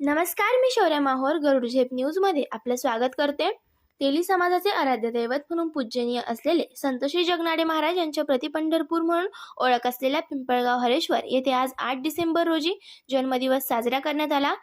नमस्कार मी शौर्य माहोर गरुड झेप न्यूजमध्ये आपलं स्वागत करते. तेली समाजाचे आराध्य दैवत म्हणून पूजनीय असलेले संतोषी जगनाडे महाराज यांच्या प्रतिपंढरपूर म्हणून ओळख असलेल्या पिंपळगाव हरेश्वर येथे आज आठ डिसेंबर रोजी जन्मदिवस साजरा करण्यात आला.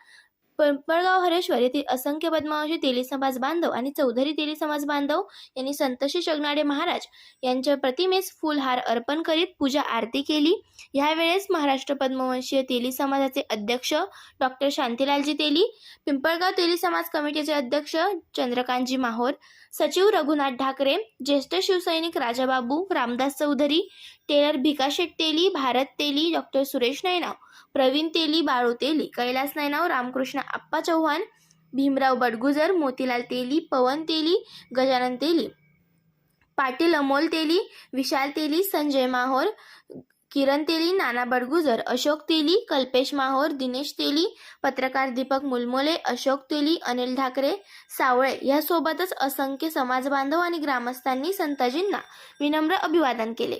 पिंपळगाव हरेश्वर येथील असंख्य पद्मावशी तेली समाज बांधव आणि चौधरी तेली समाज बांधव यांनी संतशी श्री जगनाडे महाराज यांच्या प्रतिमेस फुलहार अर्पण करीत पूजा आरती केली. यावेळेस महाराष्ट्र पद्मवंशीय तेली समाजाचे अध्यक्ष डॉक्टर शांतीलालजी तेली पिंपळगाव तेली समाज कमिटीचे अध्यक्ष चंद्रकांतजी माहोर सचिव रघुनाथ ठाकरे ज्येष्ठ शिवसैनिक राजाबाबू रामदास चौधरी टेलर भिकाशेट तेली भारत तेली डॉक्टर सुरेश नैनाव प्रवीण तेली बाळू तेली कैलास नैनाव रामकृष्ण आप्पा चव्हाण भीमराव बडगुजर मोतीलाल तेली पवन तेली गजानन तेली पाटील अमोल तेली विशाल तेली संजय माहोर किरण तेली नाना बडगुजर अशोक तेली कल्पेश माहोर दिनेश तेली पत्रकार दीपक मुलमोले अशोक तेली अनिल ठाकरे सावळे यासोबतच असंख्य समाज बांधव आणि ग्रामस्थांनी संताजींना विनम्र अभिवादन केले.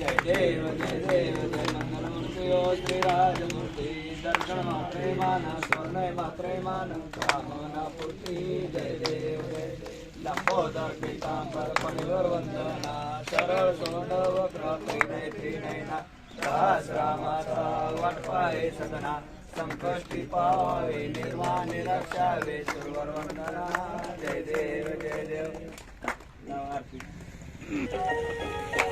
जय देव जय देव जय मंगलमूर्ती ओ श्रीराजमूर्ती दर्शन मात्रे मान स्वर्ण मात्रे मान कामना पूर्ती जय देव जय देव लंबोदर पीतांबर पणिवर वंदना सरळ सोंड वक्र त्रिनय त्रिनयना सहस्रामाचा वाटपाये सदना संकष्टी पावे निर्वाणी रक्षावे सुरवर वंदना. जय देव जय देव. नमस्कार